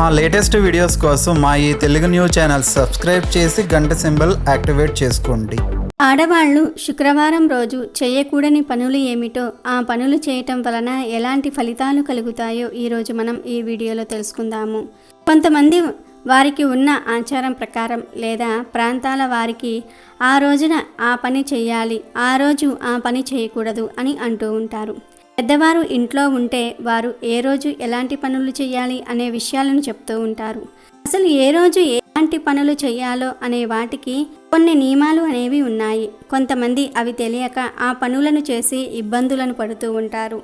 మా latest videos కోసం మా ఈ తెలుగు న్యూస్ ఛానల్ సబ్స్క్రైబ్ చేసి గంట సింబల్ యాక్టివేట్ చేసుకోండి. ఆడవాళ్ళు శుక్రవారం రోజు చేయకూడని పనులు ఏమిటో ఆ పనులు చేయటం వలన ఎలాంటి ఫలితాలు కలుగుతాయో ఈరోజు మనం ఈ వీడియోలో తెలుసుకుందాము. కొంతమంది వారికి ఉన్న ఆచారం ప్రకారం లేదా ప్రాంతాల వారికి ఆ రోజున ఆ పని చేయాలి ఆ రోజు ఆ పని చేయకూడదు అని అంటూ ఉంటారు. పెద్దవారు ఇంట్లో ఉంటే వారు ఏ రోజు ఎలాంటి పనులు చేయాలి అనే విషయాలను చెప్తూ ఉంటారు. అసలు ఏ రోజు ఎలాంటి పనులు చేయాలో అనే వాటికి కొన్ని నియమాలు అనేవి ఉన్నాయి. కొంతమంది అవి తెలియక ఆ పనులను చేసి ఇబ్బందులను పడుతూ ఉంటారు.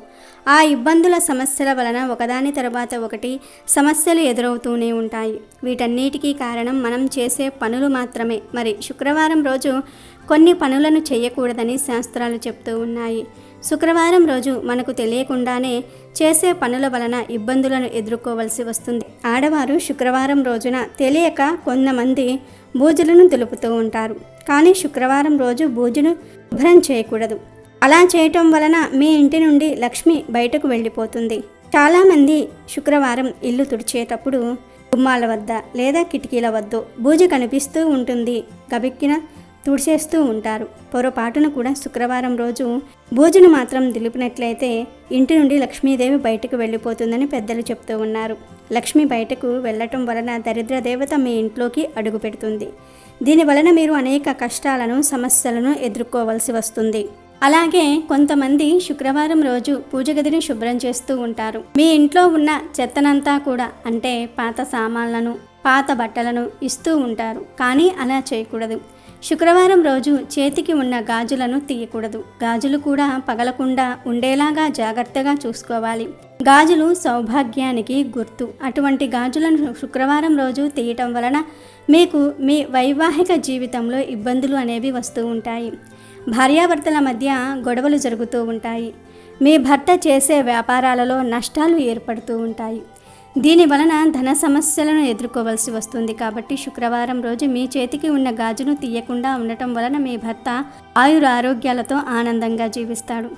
ఆ ఇబ్బందుల సమస్యల వలన ఒకదాని తర్వాత ఒకటి సమస్యలు ఎదురవుతూనే ఉంటాయి. వీటన్నిటికీ కారణం మనం చేసే పనులు మాత్రమే. మరి శుక్రవారం రోజు కొన్ని పనులను చేయకూడదని శాస్త్రాలు చెప్తూ ఉన్నాయి. శుక్రవారం రోజు మనకు తెలియకుండానే చేసే పనుల వలన ఇబ్బందులను ఎదుర్కోవలసి వస్తుంది. ఆడవారు శుక్రవారం రోజున తెలియక కొంతమంది బూజులను దులుపుతూ ఉంటారు. కానీ శుక్రవారం రోజు బూజును శుభ్రం చేయకూడదు. అలా చేయటం వలన మీ ఇంటి నుండి లక్ష్మి బయటకు వెళ్ళిపోతుంది. చాలామంది శుక్రవారం ఇల్లు తుడిచేటప్పుడు గుమ్మాల వద్ద లేదా కిటికీల వద్ద బూజు కనిపిస్తూ ఉంటుంది. గబిక్కిన తుడిచేస్తూ ఉంటారు. పొరపాటున కూడా శుక్రవారం రోజు భోజనం మాత్రం దిలిపినట్లయితే ఇంటి నుండి లక్ష్మీదేవి బయటకు వెళ్ళిపోతుందని పెద్దలు చెప్తూ ఉన్నారు. లక్ష్మి బయటకు వెళ్ళటం వలన దరిద్ర దేవత మీ ఇంట్లోకి అడుగు పెడుతుంది. దీని వలన మీరు అనేక కష్టాలను సమస్యలను ఎదుర్కోవలసి వస్తుంది. అలాగే కొంతమంది శుక్రవారం రోజు పూజ గదిని శుభ్రం చేస్తూ ఉంటారు. మీ ఇంట్లో ఉన్న చెత్తనంతా కూడా అంటే పాత సామాన్లను పాత బట్టలను ఇస్తూ ఉంటారు. కానీ అలా చేయకూడదు. శుక్రవారం రోజు చేతికి ఉన్న గాజులను తీయకూడదు. గాజులు కూడా పగలకుండా ఉండేలాగా జాగ్రత్తగా చూసుకోవాలి. గాజులు సౌభాగ్యానికి గుర్తు. అటువంటి గాజులను శుక్రవారం రోజు తీయటం వలన మీకు మీ వైవాహిక జీవితంలో ఇబ్బందులు అనేవి వస్తూ ఉంటాయి. భార్యాభర్తల మధ్య గొడవలు జరుగుతూ ఉంటాయి. మీ భర్త చేసే వ్యాపారాలలో నష్టాలు ఏర్పడుతూ ఉంటాయి. దీని వలన ధన సమస్యలను ఎదుర్కోవలసి వస్తుంది కాబట్టి శుక్రవారం రోజు మీ చేతికి ఉన్న గాజును తీయకుండా ఉండటం వలన మీ భర్త ఆయుర ఆరోగ్యాలతో ఆనందంగా జీవిస్తాడు.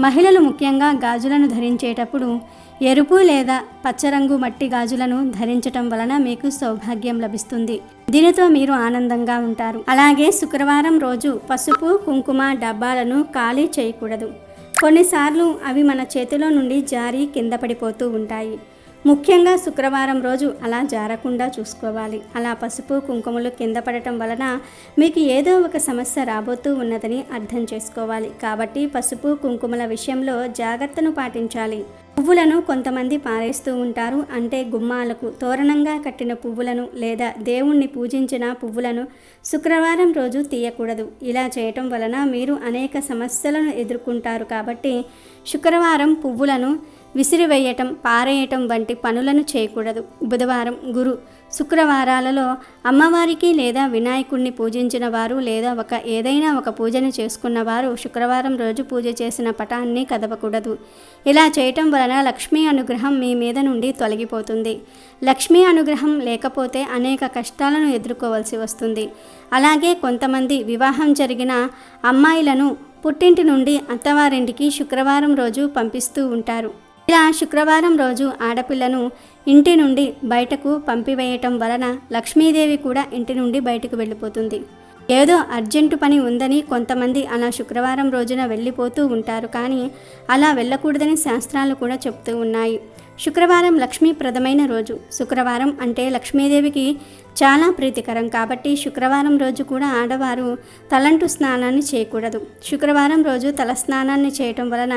మహిళలు ముఖ్యంగా గాజులను ధరించేటప్పుడు ఎరుపు లేదా పచ్చరంగు మట్టి గాజులను ధరించటం వలన మీకు సౌభాగ్యం లభిస్తుంది. దీనితో మీరు ఆనందంగా ఉంటారు. అలాగే శుక్రవారం రోజు పసుపు కుంకుమ డబ్బాలను ఖాళీ చేయకూడదు. కొన్నిసార్లు అవి మన చేతిలో నుండి జారి కింద పడిపోతూ ఉంటాయి. ముఖ్యంగా శుక్రవారం రోజు అలా జారకుండా చూసుకోవాలి. అలా పసుపు కుంకుమలు కింద పడటం వలన మీకు ఏదో ఒక సమస్య రాబోతూ ఉన్నదని అర్థం చేసుకోవాలి. కాబట్టి పసుపు కుంకుమల విషయంలో జాగ్రత్తను పాటించాలి. పువ్వులను కొంతమంది పారేస్తూ ఉంటారు. అంటే గుమ్మాలకు తోరణంగా కట్టిన పువ్వులను లేదా దేవుణ్ణి పూజించిన పువ్వులను శుక్రవారం రోజు తీయకూడదు. ఇలా చేయటం వలన మీరు అనేక సమస్యలను ఎదుర్కొంటారు కాబట్టి శుక్రవారం పువ్వులను విసిరివేయటం పారేయటం వంటి పనులను చేయకూడదు. బుధవారం గురు శుక్రవారాలలో అమ్మవారికి లేదా వినాయకుడిని పూజించిన వారు లేదా ఒక ఏదైనా ఒక పూజను చేసుకున్న వారు శుక్రవారం రోజు పూజ చేసిన పటాన్ని కదపకూడదు. ఇలా చేయటం వలన లక్ష్మీ అనుగ్రహం మీ మీద నుండి తొలగిపోతుంది. లక్ష్మీ అనుగ్రహం లేకపోతే అనేక కష్టాలను ఎదుర్కోవాల్సి వస్తుంది. అలాగే కొంతమంది వివాహం జరిగిన అమ్మాయిలను పుట్టింటి నుండి అత్తవారింటికి శుక్రవారం రోజు పంపిస్తూ ఉంటారు. ఇలా శుక్రవారం రోజు ఆడపిల్లను ఇంటి నుండి బయటకు పంపివేయటం వలన లక్ష్మీదేవి కూడా ఇంటి నుండి బయటకు వెళ్ళిపోతుంది. ఏదో అర్జెంటు పని ఉందని కొంతమంది అలా శుక్రవారం రోజున వెళ్ళిపోతూ ఉంటారు కానీ అలా వెళ్ళకూడదని శాస్త్రాలు కూడా చెప్తూ ఉన్నాయి. శుక్రవారం లక్ష్మీప్రదమైన రోజు. శుక్రవారం అంటే లక్ష్మీదేవికి చాలా ప్రీతికరం కాబట్టి శుక్రవారం రోజు కూడా ఆడవారు తలంటు స్నానాన్ని చేయకూడదు. శుక్రవారం రోజు తల స్నానాన్ని చేయటం వలన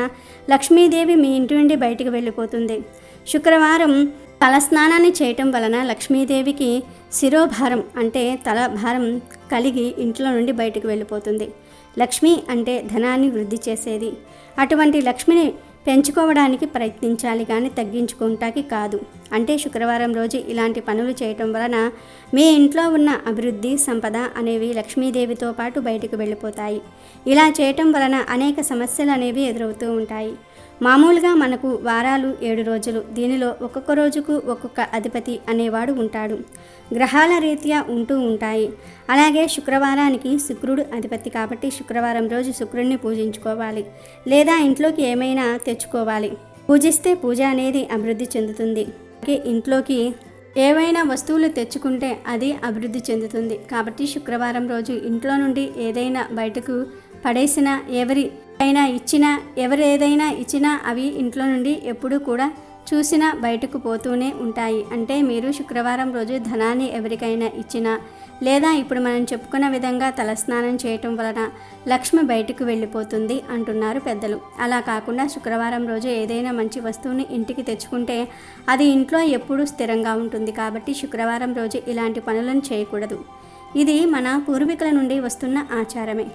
లక్ష్మీదేవి మీ ఇంటి నుండి బయటికి వెళ్ళిపోతుంది. శుక్రవారం తల స్నానాన్ని చేయటం వలన లక్ష్మీదేవికి శిరోభారం అంటే తల భారం కలిగి ఇంట్లో నుండి బయటకు వెళ్ళిపోతుంది. లక్ష్మి అంటే ధనాన్ని వృద్ధి చేసేది. అటువంటి లక్ష్మిని పెంచుకోవడానికి ప్రయత్నించాలి కానీ తగ్గించుకుంటాకి కాదు. అంటే శుక్రవారం రోజు ఇలాంటి పనులు చేయటం వలన మీ ఇంట్లో ఉన్న అభివృద్ధి సంపద అనేవి లక్ష్మీదేవితో పాటు బయటకు వెళ్ళిపోతాయి. ఇలా చేయటం వలన అనేక సమస్యలు అనేవి ఎదురవుతూ ఉంటాయి. మామూలుగా మనకు వారాలు ఏడు రోజులు దీనిలో ఒక్కొక్క రోజుకు ఒక్కొక్క అధిపతి అనేవాడు ఉంటాడు. గ్రహాల రీత్యా ఉంటూ ఉంటాయి. అలాగే శుక్రవారానికి శుక్రుడు అధిపతి కాబట్టి శుక్రవారం రోజు శుక్రుడిని పూజించుకోవాలి. లేదా ఇంట్లోకి ఏమైనా తెచ్చుకోవాలి. పూజిస్తే పూజ అనేది అభివృద్ధి చెందుతుంది. అలాగే ఇంట్లోకి ఏవైనా వస్తువులు తెచ్చుకుంటే అది అభివృద్ధి చెందుతుంది. కాబట్టి శుక్రవారం రోజు ఇంట్లో నుండి ఏదైనా బయటకు పడేసినా ఎవరి అయినా ఇచ్చినా ఎవరు ఏదైనా ఇచ్చినా అవి ఇంట్లో నుండి ఎప్పుడూ కూడా చూసినా బయటకు పోతూనే ఉంటాయి. అంటే మీరు శుక్రవారం రోజు ధనాన్ని ఎవరికైనా ఇచ్చినా లేదా ఇప్పుడు మనం చెప్పుకున్న విధంగా తలస్నానం చేయటం వలన లక్ష్మి బయటకు వెళ్ళిపోతుంది అంటున్నారు పెద్దలు. అలా కాకుండా శుక్రవారం రోజు ఏదైనా మంచి వస్తువుని ఇంటికి తెచ్చుకుంటే అది ఇంట్లో ఎప్పుడూ స్థిరంగా ఉంటుంది కాబట్టి శుక్రవారం రోజు ఇలాంటి పనులను చేయకూడదు. ఇది మన పూర్వీకుల నుండి వస్తున్న ఆచారమే.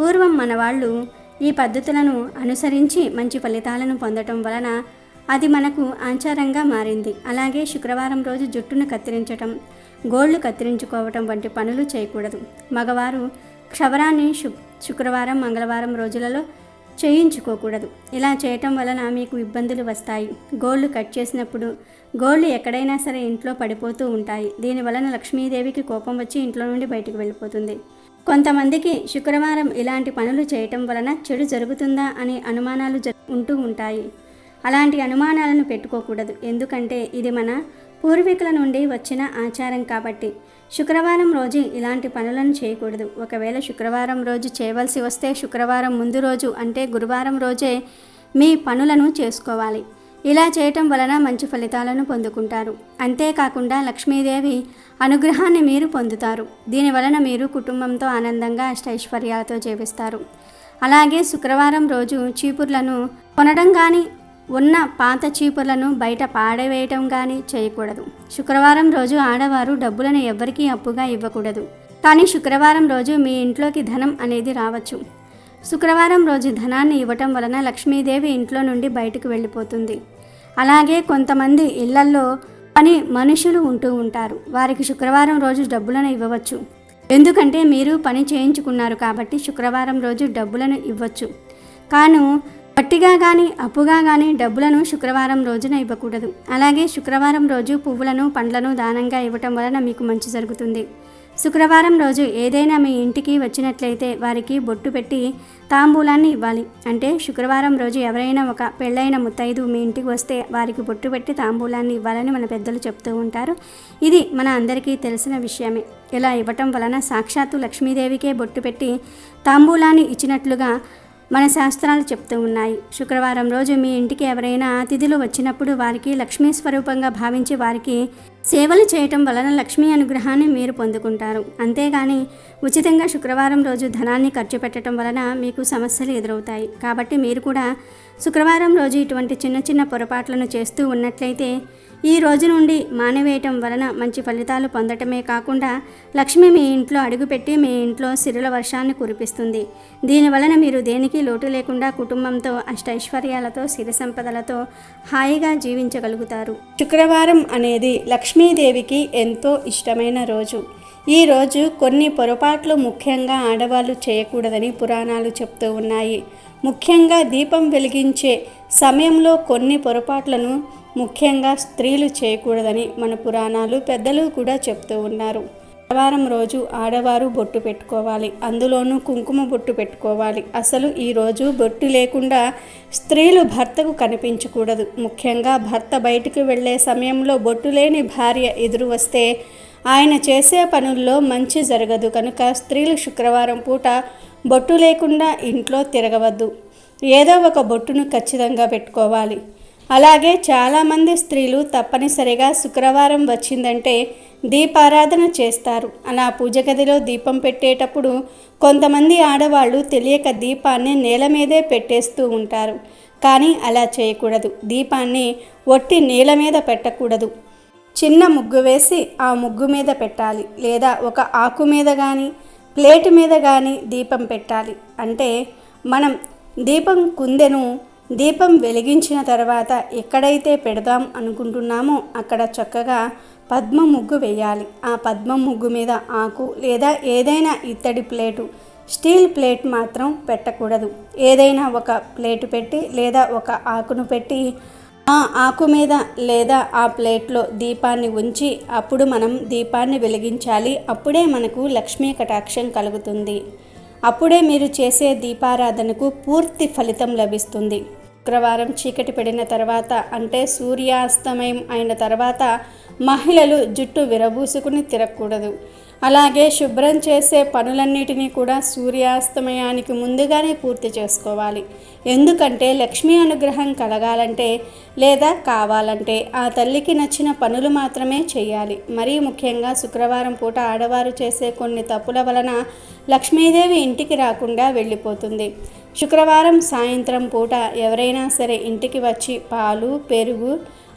పూర్వం మనవాళ్ళు ఈ పద్ధతులను అనుసరించి మంచి ఫలితాలను పొందటం వలన అది మనకు ఆచారంగా మారింది. అలాగే శుక్రవారం రోజు జుట్టును కత్తిరించటం గోళ్ళు కత్తిరించుకోవటం వంటి పనులు చేయకూడదు. మగవారు క్షవరాన్ని శు శుక్రవారం మంగళవారం రోజులలో చేయించుకోకూడదు. ఇలా చేయటం వలన మీకు ఇబ్బందులు వస్తాయి. గోళ్ళు కట్ చేసినప్పుడు గోళ్ళు ఎక్కడైనా సరే ఇంట్లో పడిపోతూ ఉంటాయి. దీని వలన లక్ష్మీదేవికి కోపం వచ్చి ఇంట్లో నుండి బయటకు వెళ్ళిపోతుంది. కొంతమందికి శుక్రవారం ఇలాంటి పనులు చేయటం వలన చెడు జరుగుతుందా అనే అనుమానాలు జ ఉంటూ ఉంటాయి. అలాంటి అనుమానాలను పెట్టుకోకూడదు. ఎందుకంటే ఇది మన పూర్వీకుల నుండి వచ్చిన ఆచారం కాబట్టి. శుక్రవారం రోజు ఇలాంటి పనులను చేయకూడదు. ఒకవేళ శుక్రవారం రోజు చేయవలసి వస్తే శుక్రవారం ముందు రోజు అంటే గురువారం రోజే మీ పనులను చేసుకోవాలి. ఇలా చేయటం వలన మంచి ఫలితాలను పొందుకుంటారు. అంతేకాకుండా లక్ష్మీదేవి అనుగ్రహాన్ని మీరు పొందుతారు. దీని వలన మీరు కుటుంబంతో ఆనందంగా అష్టైశ్వర్యాలతో జీవిస్తారు. అలాగే శుక్రవారం రోజు చీపుర్లను కొనడం కానీ ఉన్న పాత చీపుర్లను బయట పాడవేయటం కానీ చేయకూడదు. శుక్రవారం రోజు ఆడవారు డబ్బులను ఎవ్వరికీ అప్పుగా ఇవ్వకూడదు. కానీ శుక్రవారం రోజు మీ ఇంట్లోకి ధనం అనేది రావచ్చు. శుక్రవారం రోజు ధనాన్ని ఇవ్వటం వలన లక్ష్మీదేవి ఇంట్లో నుండి బయటకు వెళ్ళిపోతుంది. అలాగే కొంతమంది ఇళ్ళల్లో పని మనుషులు ఉంటూ ఉంటారు. వారికి శుక్రవారం రోజు డబ్బులను ఇవ్వవచ్చు. ఎందుకంటే మీరు పని చేయించుకున్నారు కాబట్టి శుక్రవారం రోజు డబ్బులను ఇవ్వచ్చు. కాను పట్టిగా కానీ అప్పుగా కానీ డబ్బులను శుక్రవారం రోజున ఇవ్వకూడదు. అలాగే శుక్రవారం రోజు పువ్వులను పండ్లను దానంగా ఇవ్వటం వలన మీకు మంచి జరుగుతుంది. శుక్రవారం రోజు ఏదైనా మీ ఇంటికి వచ్చినట్లయితే వారికి బొట్టు పెట్టి తాంబూలాన్ని ఇవ్వాలి. అంటే శుక్రవారం రోజు ఎవరైనా ఒక పెళ్ళైన ముత్తైదు మీ ఇంటికి వస్తే వారికి బొట్టు పెట్టి తాంబూలాన్ని ఇవ్వాలని మన పెద్దలు చెప్తూ ఉంటారు. ఇది మన అందరికీ తెలిసిన విషయమే. ఇలా ఇవ్వటం వలన సాక్షాత్తు లక్ష్మీదేవికే బొట్టు పెట్టి తాంబూలాన్ని ఇచ్చినట్లుగా మన శాస్త్రాలు చెప్తూ ఉన్నాయి. శుక్రవారం రోజు మీ ఇంటికి ఎవరైనా అతిథులు వచ్చినప్పుడు వారికి లక్ష్మీ స్వరూపంగా భావించి వారికి సేవలు చేయటం వలన లక్ష్మీ అనుగ్రహాన్ని మీరు పొందుకుంటారు. అంతేగాని ఉచితంగా శుక్రవారం రోజు ధనాన్ని ఖర్చు పెట్టడం వలన మీకు సమస్యలు ఎదురవుతాయి. కాబట్టి మీరు కూడా శుక్రవారం రోజు ఇటువంటి చిన్న చిన్న పొరపాట్లను చేస్తూ ఉన్నట్లయితే ఈ రోజు నుండి మానవేయటం వలన మంచి ఫలితాలు పొందటమే కాకుండా లక్ష్మి మీ ఇంట్లో అడుగుపెట్టి మీ ఇంట్లో సిరుల వర్షాన్ని కురిపిస్తుంది. దీని వలన మీరు దేనికి లోటు లేకుండా కుటుంబంతో అష్టైశ్వర్యాలతో సిరి సంపదలతో హాయిగా జీవించగలుగుతారు. శుక్రవారం అనేది లక్ష్మీదేవికి ఎంతో ఇష్టమైన రోజు. ఈ రోజు కొన్ని పొరపాట్లు ముఖ్యంగా ఆడవాళ్ళు చేయకూడదని పురాణాలు చెప్తూ ఉన్నాయి. ముఖ్యంగా దీపం వెలిగించే సమయంలో కొన్ని పొరపాట్లను ముఖ్యంగా స్త్రీలు చేయకూడదని మన పురాణాలు పెద్దలు కూడా చెప్తూ ఉన్నారు. శుక్రవారం రోజు ఆడవారు బొట్టు పెట్టుకోవాలి. అందులోనూ కుంకుమ బొట్టు పెట్టుకోవాలి. అసలు ఈ రోజు బొట్టు లేకుండా స్త్రీలు భర్తకు కనిపించకూడదు. ముఖ్యంగా భర్త బయటకు వెళ్ళే సమయంలో బొట్టు లేని భార్య ఎదురు వస్తే ఆయన చేసే పనుల్లో మంచి జరగదు. కనుక స్త్రీలు శుక్రవారం పూట బొట్టు లేకుండా ఇంట్లో తిరగవద్దు. ఏదో ఒక బొట్టును ఖచ్చితంగా పెట్టుకోవాలి. అలాగే చాలామంది స్త్రీలు తప్పనిసరిగా శుక్రవారం వచ్చిందంటే దీపారాధన చేస్తారు. అలా పూజ గదిలో దీపం పెట్టేటప్పుడు కొంతమంది ఆడవాళ్ళు తెలియక దీపాన్ని నేల మీదే పెట్టేస్తూ ఉంటారు. కానీ అలా చేయకూడదు. దీపాన్ని ఒట్టి నేల మీద పెట్టకూడదు. చిన్న ముగ్గు వేసి ఆ ముగ్గు మీద పెట్టాలి. లేదా ఒక ఆకు మీద కానీ ప్లేట్ మీద కానీ దీపం పెట్టాలి. అంటే మనం దీపం కుందెను దీపం వెలిగించిన తర్వాత ఎక్కడైతే పెడదాం అనుకుంటున్నామో అక్కడ చక్కగా పద్మ ముగ్గు వేయాలి. ఆ పద్మ ముగ్గు మీద ఆకు లేదా ఏదైనా ఇత్తడి ప్లేటు స్టీల్ ప్లేట్ మాత్రం పెట్టకూడదు. ఏదైనా ఒక ప్లేటు పెట్టి లేదా ఒక ఆకును పెట్టి ఆ ఆకు మీద లేదా ఆ ప్లేట్లో దీపాన్ని ఉంచి అప్పుడు మనం దీపాన్ని వెలిగించాలి. అప్పుడే మనకు లక్ష్మీ కటాక్షం కలుగుతుంది. అప్పుడే మీరు చేసే దీపారాధనకు పూర్తి ఫలితం లభిస్తుంది. శుక్రవారం చీకటి పడిన తర్వాత అంటే సూర్యాస్తమయం అయిన తర్వాత మహిళలు జుట్టు విరబూసుకుని తిరగకూడదు. అలాగే శుభ్రం చేసే పనులన్నిటినీ కూడా సూర్యాస్తమయానికి ముందుగానే పూర్తి చేసుకోవాలి. ఎందుకంటే లక్ష్మీ అనుగ్రహం కలగాలంటే లేదా కావాలంటే ఆ తల్లికి నచ్చిన పనులు మాత్రమే చేయాలి. మరీ ముఖ్యంగా శుక్రవారం పూట ఆడవారు చేసే కొన్ని తప్పుల వలన లక్ష్మీదేవి ఇంటికి రాకుండా వెళ్ళిపోతుంది. శుక్రవారం సాయంత్రం పూట ఎవరైనా సరే ఇంటికి వచ్చి పాలు పెరుగు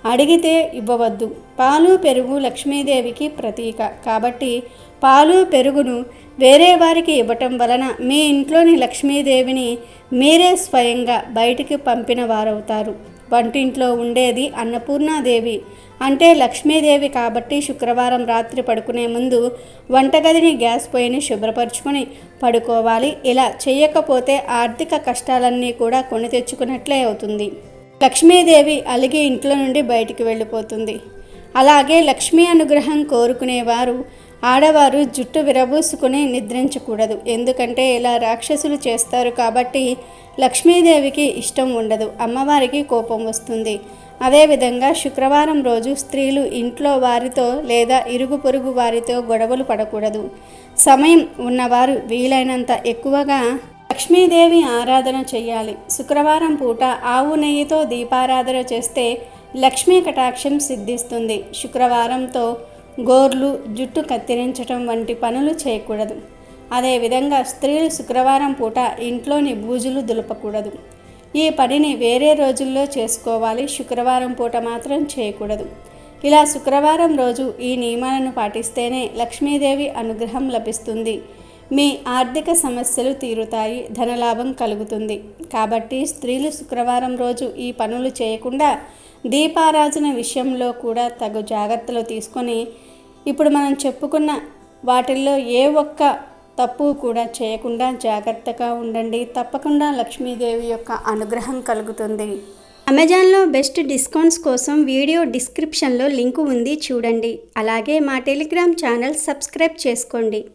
అడిగితే ఇవ్వవద్దు. పాలు పెరుగు లక్ష్మీదేవికి ప్రతీక. కాబట్టి పాలు పెరుగును వేరే వారికి ఇవ్వటం వలన మీ ఇంట్లోని లక్ష్మీదేవిని మీరే స్వయంగా బయటికి పంపిన వారవుతారు. వంటింట్లో ఉండేది అన్నపూర్ణాదేవి. అంటే లక్ష్మీదేవి కాబట్టి శుక్రవారం రాత్రి పడుకునే ముందు వంటగదిని గ్యాస్ పొయ్యిని శుభ్రపరుచుకొని పడుకోవాలి. ఇలా చేయకపోతే ఆర్థిక కష్టాలన్నీ కూడా కొని తెచ్చుకున్నట్లే అవుతుంది. లక్ష్మీదేవి అలిగి ఇంట్లో నుండి బయటికి వెళ్ళిపోతుంది. అలాగే లక్ష్మీ అనుగ్రహం కోరుకునేవారు. ఆడవారు జుట్టు విరబూసుకుని నిద్రించకూడదు. ఎందుకంటే ఇలా రాక్షసులు చేస్తారు కాబట్టి లక్ష్మీదేవికి ఇష్టం ఉండదు. అమ్మవారికి కోపం వస్తుంది. అదేవిధంగా శుక్రవారం రోజు స్త్రీలు ఇంట్లో వారితో లేదా ఇరుగు పొరుగు వారితో గొడవలు పడకూడదు. సమయం ఉన్నవారు వీలైనంత ఎక్కువగా లక్ష్మీదేవి ఆరాధన చేయాలి శుక్రవారం పూట ఆవు నెయ్యితో దీపారాధన చేస్తే లక్ష్మీ కటాక్షం సిద్ధిస్తుంది. శుక్రవారంతో గోర్లు జుట్టు కత్తిరించటం వంటి పనులు చేయకూడదు. అదేవిధంగా స్త్రీలు శుక్రవారం పూట ఇంట్లోని బూజులు దులపకూడదు. ఈ పనిని వేరే రోజుల్లో చేసుకోవాలి. శుక్రవారం పూట మాత్రం చేయకూడదు. ఇలా శుక్రవారం రోజు ఈ నియమాలను పాటిస్తేనే లక్ష్మీదేవి అనుగ్రహం లభిస్తుంది. మీ ఆర్థిక సమస్యలు తీరుతాయి ధనలాభం కలుగుతుంది. కాబట్టి స్త్రీలు శుక్రవారం రోజు ఈ పనులు చేయకుండా దీపారాజన విషయంలో కూడా తగు జాగ్రత్తలు తీసుకొని ఇప్పుడు మనం చెప్పుకున్న వాటిల్లో ఏ ఒక్క తప్పు కూడా చేయకుండా జాగ్రత్తగా ఉండండి. తప్పకుండా లక్ష్మీదేవి యొక్క అనుగ్రహం కలుగుతుంది. అమెజాన్లో బెస్ట్ డిస్కౌంట్స్ కోసం వీడియో డిస్క్రిప్షన్లో లింకు ఉంది చూడండి. అలాగే మా టెలిగ్రామ్ ఛానల్ సబ్స్క్రైబ్ చేసుకోండి.